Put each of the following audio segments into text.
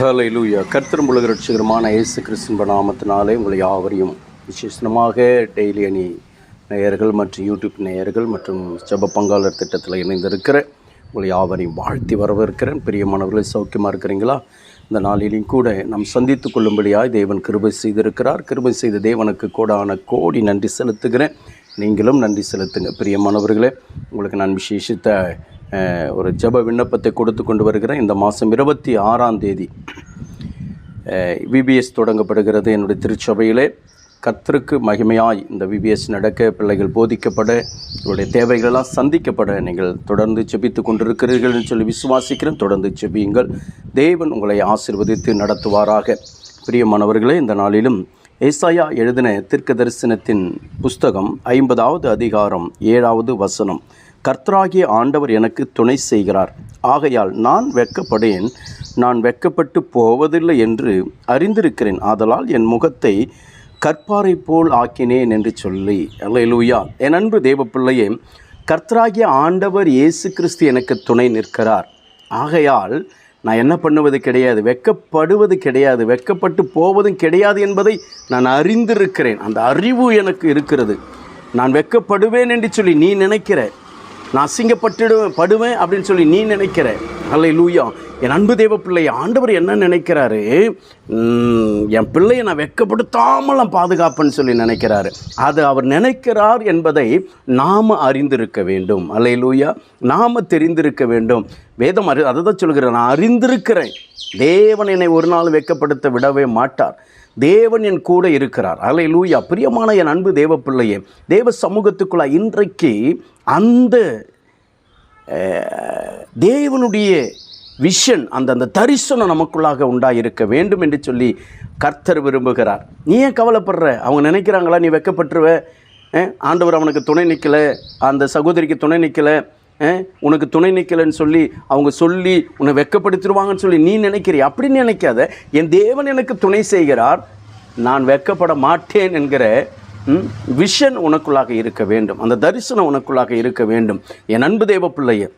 ஹalleluya கர்த்தரும் உலக ரட்சகரமான இயேசு கிறிஸ்தன்ப நாமத்தினாலே உங்களை யாவரையும் விசேஷமாக டெய்லி அணி நேயர்கள் மற்றும் யூடியூப் நேயர்கள் மற்றும் செப பங்காளர் திட்டத்தில் இணைந்திருக்கிற உங்களை யாவரையும் வாழ்த்தி வரவேற்கிறேன். பிரியமானவர்களை சௌக்கியமாக இருக்கிறீங்களா? இந்த நாளிலையும் கூட நாம் சந்தித்து கொள்ளும்படியாய் தேவன் கிருபை செய்திருக்கிறார். கிருபை செய்த தேவனுக்கு கோடான கோடி நன்றி செலுத்துகிறேன். நீங்களும் நன்றி செலுத்துங்க. பிரியமானவர்களே உங்களுக்கு நான் விசேஷித்த ஒரு ஜெப விண்ணப்பத்தை கொடுத்து கொண்டு வருகிறேன். இந்த மாதம் இருபத்தி ஆறாம் தேதி விபிஎஸ் தொடங்கப்படுகிறது என்னுடைய திருச்சபையிலே. கத்திற்கு மகிமையாய் இந்த விபிஎஸ் நடக்க பிள்ளைகள் போதிக்கப்பட உங்களுடைய தேவைகளெல்லாம் சந்திக்கப்பட நீங்கள் தொடர்ந்து செபித்து கொண்டிருக்கிறீர்கள் என்று சொல்லி விசுவாசிக்கிறேன். தொடர்ந்து செபியுங்கள் தேவன் உங்களை ஆசிர்வதித்து நடத்துவாராக. பிரியமானவர்களே இந்த நாளிலும் ஏசாயா எழுதின தீர்க்க தரிசனத்தின் புஸ்தகம் ஐம்பதாவது அதிகாரம் ஏழாவது வசனம். கர்த்தராகிய ஆண்டவர் எனக்கு துணை செய்கிறார். ஆகையால் நான் வெக்கப்படேன் நான் வெக்கப்பட்டு போவதில்லை என்று அறிந்திருக்கிறேன். ஆதலால் என் முகத்தை கற்பாரை போல் ஆக்கினேன் என்று சொல்லி. அல்லேலூயா. என் அன்பு தேவப்பிள்ளையே கர்த்தராகிய ஆண்டவர் இயேசு கிறிஸ்து எனக்கு துணை நிற்கிறார். ஆகையால் நான் என்ன பண்ணுவது கிடையாது? வெட்கப்படுவது கிடையாது. வெட்கப்பட்டு போவதும் கிடையாது என்பதை நான் அறிந்திருக்கிறேன். அந்த அறிவு எனக்கு இருக்கிறது. நான் வெட்கப்படுவேன் என்று சொல்லி நீ நினைக்கிற நான் அசிங்கப்பட்டுடுவேன் படுவேன் அப்படின்னு சொல்லி நீ நினைக்கிற. அல்ல லூயா என் அன்பு தேவ பிள்ளை ஆண்டவர் என்ன நினைக்கிறாரு? என் பிள்ளையை நான் வெக்கப்படுத்தாமல் நான் பாதுகாப்பேன்னு சொல்லி நினைக்கிறாரு. அது அவர் நினைக்கிறார் என்பதை நாம் அறிந்திருக்க வேண்டும். அல்ல லூயா நாம் தெரிந்திருக்க வேண்டும். வேதம் அறி அதை தான் சொல்கிறேன் நான் அறிந்திருக்கிறேன். தேவன் என்னை ஒரு நாள் வெட்கப்படுத்த விடவே மாட்டார். தேவன் என் கூட இருக்கிறார். அலை லூயா பிரியமான என் அன்பு தேவ பிள்ளையே தேவ சமூகத்துக்குள்ள இன்றைக்கு அந்த தேவனுடைய விஷன் அந்த அந்த தரிசனம் நமக்குள்ளாக உண்டாயிருக்க வேண்டும் என்று சொல்லி கர்த்தர் விரும்புகிறார். நீ ஏன் கவலைப்படுற? அவங்க நினைக்கிறாங்களா நீ வெக்கப்பட்டுருவ? ஆண்டவர் அவனுக்கு துணை நிற்கல அந்த சகோதரிக்கு துணை நிற்கலை உனக்கு துணை நிற்கலன்னு சொல்லி அவங்க சொல்லி உன்னை வெக்கப்படுத்திடுவாங்கன்னு சொல்லி நீ நினைக்கிறீ அப்படி நினைக்காத. என் தேவன் எனக்கு துணை செய்கிறார். நான் வெக்கப்பட மாட்டேன் என்கிற விஷன் உனக்குள்ளாக இருக்க வேண்டும். அந்த தரிசனம் உனக்குள்ளாக இருக்க வேண்டும். என் அன்பு தேவ பிள்ளையே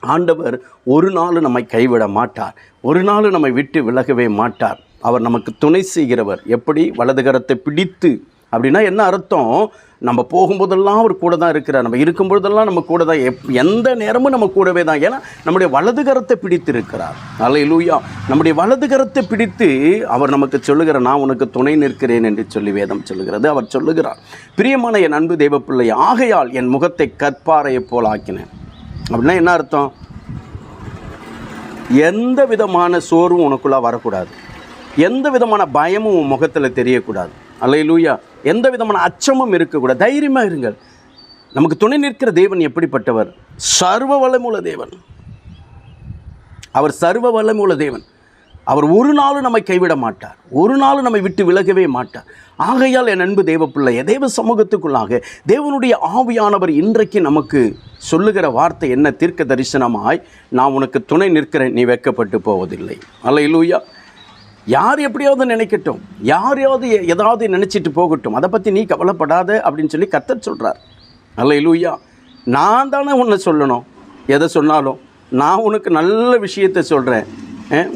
ஆண்டவர் ஒரு நாள் நம்மை கைவிட மாட்டார். ஒரு நாள் நம்மை விட்டு விலகவே மாட்டார். அவர் நமக்கு துணை செய்கிறவர். எப்படி? வலதுகரத்தை பிடித்து. அப்படின்னா என்ன அர்த்தம்? நம்ம போகும்போதெல்லாம் அவர் கூட தான் இருக்கிறார். நம்ம இருக்கும்பொழுதெல்லாம் நம்ம கூட தான் எப் எந்த நேரமும் நம்ம கூடவே தான். ஏன்னா நம்முடைய வலது கரத்தை பிடித்து இருக்கிறார் அல்லேலூயா நம்முடைய வலது கரத்தை பிடித்து அவர் நமக்கு சொல்லுகிற நான் உனக்கு துணை நிற்கிறேன் என்று சொல்லி வேதம் சொல்லுகிறது. அவர் சொல்லுகிறார் பிரியமான என் அன்பு தேவப்பிள்ளை பிள்ளை ஆகையால் என் முகத்தை கற்பாறையை போல் ஆக்கினேன். அப்படின்னா என்ன அர்த்தம்? எந்த விதமான சோர்வும் உனக்குள்ளே வரக்கூடாது. எந்த விதமான பயமும் உன் முகத்தில் தெரியக்கூடாது. அல்லையிலூயா எந்த விதமான அச்சமும் இருக்கக்கூடாது. தைரியமாக இருங்கள். நமக்கு துணை நிற்கிற தேவன் எப்படிப்பட்டவர்? சர்வ வளமுள்ள தேவன். அவர் சர்வ வளமுள்ள தேவன். அவர் ஒரு நாளும் நம்மை கைவிட மாட்டார். ஒரு நாளும் நம்மை விட்டு விலகவே மாட்டார். ஆகையால் என் அன்பு தேவ பிள்ளைய தேவ சமூகத்துக்குள்ளாக தேவனுடைய ஆவியானவர் இன்றைக்கு நமக்கு சொல்லுகிற வார்த்தை என்ன? தீர்க்க தரிசனமாய் நான் உனக்கு துணை நிற்கிறேன். நீ வெட்கப்பட்டு போவதில்லை. அல்ல இல்லையா யார் எப்படியாவது நினைக்கட்டும். யாரையாவது எதாவது ஏதாவது நினச்சிட்டு போகட்டும். அதை பற்றி நீ கவலைப்படாத அப்படின்னு சொல்லி கத்தர் சொல்கிறார் அல்ல இலூயா நான் தானே உன்னை சொல்லணும். எதை சொன்னாலும். நான் உனக்கு நல்ல விஷயத்தை சொல்கிறேன்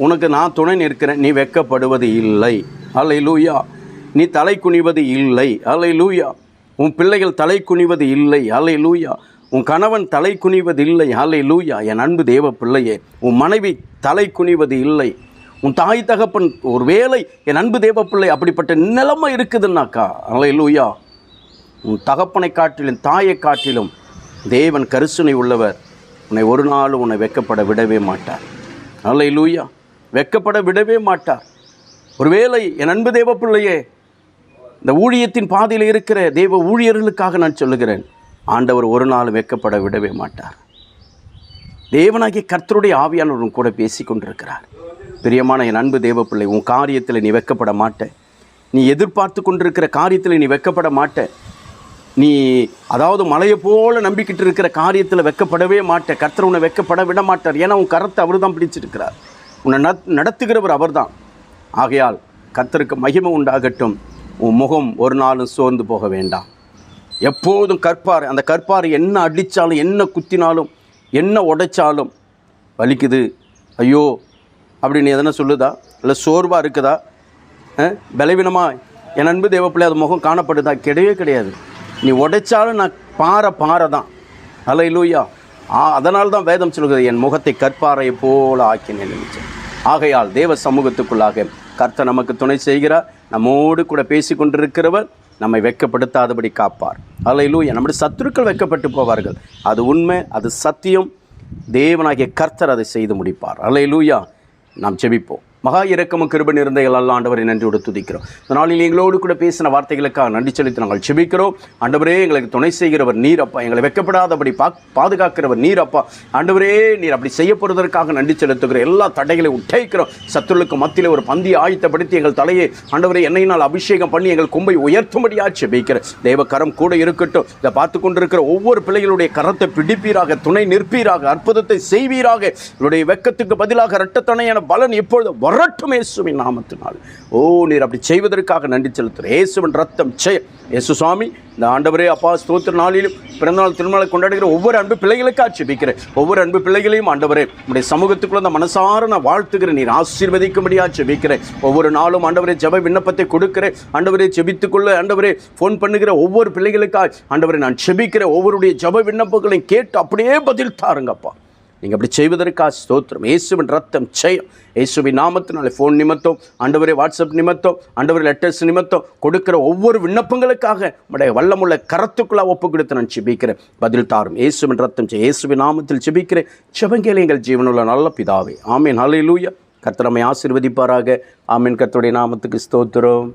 உனக்கு நான் துணை நிற்கிறேன். நீ வெட்கப்படுவது இல்லை. அல்ல லூயா நீ தலை குனிவது இல்லை. அல்ல லூயா உன் பிள்ளைகள் தலை குனிவது இல்லை. அல்ல லூயா உன் கணவன் தலை குனிவது இல்லை அல்ல லூயா என் அன்பு தேவ பிள்ளையே. உன் மனைவி தலை குனிவது இல்லை. உன் தாய் தகப்பன் ஒரு வேளை என் அன்பு தேவப்பிள்ளை அப்படிப்பட்ட நிலைமை இருக்குதுன்னாக்கா அல்ல லூயா உன் தகப்பனை காட்டிலும் தாயை காட்டிலும் தேவன் கரிசனை உள்ளவர். உன்னை ஒரு நாள் உன்னை வெக்கப்பட விடவே மாட்டார். அல்ல லூயா வெக்கப்பட விடவே மாட்டார். ஒருவேளை என் அன்பு தேவப்பிள்ளையே இந்த ஊழியத்தின் பாதையில் இருக்கிற தேவ ஊழியர்களுக்காக நான் சொல்லுகிறேன். ஆண்டவர் ஒரு நாள் வெக்கப்பட விடவே மாட்டார். தேவனாகிய கர்த்தருடைய ஆவியானவரும் கூட பேசி கொண்டிருக்கிறார் பிரியமான என் அன்பு தேவப்பிள்ளை உன் காரியத்தில் நீ வெக்கப்பட மாட்ட. நீ எதிர்பார்த்து கொண்டிருக்கிற காரியத்தில் நீ வெக்கப்பட மாட்ட. நீ அதாவது மலையை போல நம்பிக்கிட்டு இருக்கிற காரியத்தில் வெக்கப்படவே மாட்ட. கர்த்தர் உன்னை வெக்கப்பட விட மாட்டார். ஏன்னா உன் கரத்தை அவர் தான் பிடிச்சிருக்கிறார். உன்னை நடத்துகிறவர் நடத்துகிறவர் அவர்தான். ஆகையால் கர்த்தருக்கு மகிமை உண்டாகட்டும். உன் முகம் ஒரு நாளும் சோர்ந்து போக வேண்டாம். எப்போதும் கற்பார் அந்த கற்பார் என்ன அடித்தாலும் என்ன குத்தினாலும் என்ன உடைச்சாலும் வலிக்குது. ஐயோ அப்படின்னு எதனா சொல்லுதா? இல்லை சோர்வாக இருக்குதா? பலவீனமாக என் அன்பு தேவப்பிள்ளை அது முகம் காணப்படுதா கிடையவே கிடையாது. நீ உடைச்சாலும் நான் பாறை பாறை தான் அலை லூயா அதனால தான் வேதம் சொல்கிறது என் முகத்தை கற்பாறையை போல ஆக்கினேன் நினைச்சேன் ஆகையால் தேவ சமூகத்துக்குள்ளாக கர்த்தர் நமக்கு துணை செய்கிறார். நம்மோடு கூட பேசி கொண்டிருக்கிறவர் நம்மை வெட்கப்படுத்தாதபடி காப்பார். அலையிலூயா நம்முடைய சத்துருக்கள் வெட்கப்பட்டு போவார்கள். அது உண்மை அது சத்தியம். தேவனாகிய கர்த்தர் அதை செய்து முடிப்பார். அலையிலூயா நாம் செபிப்போம் மகா இரக்கமும் கிருபன் இருந்த எல்லா ஆண்டவரை நன்றியோடு துதிக்கிறோம். இந்த நாளில் எங்களோடு கூட பேசின வார்த்தைகளுக்காக நன்றி செலுத்தி நாங்கள் செபிக்கிறோம். ஆண்டவரே எங்களுக்கு துணை செய்கிறவர் நீரப்பா எங்களை வெக்கப்படாதபடி பா பாதுகாக்கிறவர் நீரப்பா ஆண்டவரே நீர் அப்படி செய்யப்படுவதற்காக நன்றி செலுத்துகிறோம் எல்லா தடைகளையும் உட்டைக்கிறோம் சத்துருளுக்கு மத்தியில் ஒரு பந்தி ஆயத்தப்படுத்தி எங்கள் தலையை ஆண்டவரே நாள் அபிஷேகம் பண்ணி எங்கள் கும்பை உயர்த்தும்படியாக ஜெபிக்கிறேன் தேவ கரம் கூட இருக்கட்டும். இதை பார்த்து கொண்டிருக்கிற ஒவ்வொரு பிள்ளைகளுடைய கரத்தை பிடிப்பீராக துணை நிற்பீராக அற்புதத்தை செய்வீராக. இவருடைய வெக்கத்துக்கு பதிலாக இரட்டத்தனையான பலன் எப்பொழுது வரட்டும் இயேசுவின் நாமத்தினால். ஓ நீர் அப்படி செய்வதற்காக நன்றி செலுத்துகிறேன் இயேசுவின் ரத்தம் செய் இயேசு சுவாமி இந்த ஆண்டவரே அப்பா ஸ்தோத்திர நாளிலும் பிறந்தநாள் திருமலை கொண்டாடுகிற ஒவ்வொரு அன்பு பிள்ளைகளுக்கு ஆட்சேபிக்கிறேன். ஒவ்வொரு அன்பு பிள்ளைகளையும் ஆண்டவரே உடைய சமூகத்துக்குள்ள அந்த மனசார நான் வாழ்த்துகிறேன். நீர் ஆசீர்வதிக்கும்படியா ஜெபிக்கிறேன் ஒவ்வொரு நாளும் ஆண்டவரே ஜெப விண்ணப்பத்தை கொடுக்கிறேன். ஆண்டவரே செபித்துக்கொள்ள ஆண்டவரே ஃபோன் பண்ணுகிற ஒவ்வொரு பிள்ளைகளுக்காக ஆண்டவரை நான் செபிக்கிற ஒவ்வொருடைய ஜப விண்ணப்பங்களையும் கேட்டு அப்படியே பதில் தாருங்கப்பா. நீங்கள் அப்படி செய்வதற்காக ஸ்தோத்திரம். இயேசுவின் ரத்தம் ஜெயம். இயேசுவின் நாமத்தினாலே ஃபோன் நிமித்தம் ஆண்டவரே வாட்ஸ்அப் நிமித்தம் ஆண்டவரே லெட்டர்ஸ் நிமித்தம் கொடுக்கிற ஒவ்வொரு விண்ணப்பங்களுக்காக உடைய வல்லமுள்ள கரத்துக்குள்ளே ஒப்பு கொடுத்து நான் சிபிக்கிறேன் பதில் தாரும். இயேசுவின் ரத்தம் ஜெய இயேசுவின் நாமத்தில் சிபிக்கிறேன் செவங்கேல எங்கள் ஜீவனுள்ள நல்ல பிதாவே. ஆமீன். ஹalleluya கர்த்தர் நம்மை ஆசீர்வதிப்பாராக. ஆமீன். கர்த்தருடைய நாமத்துக்கு ஸ்தோத்திரம்.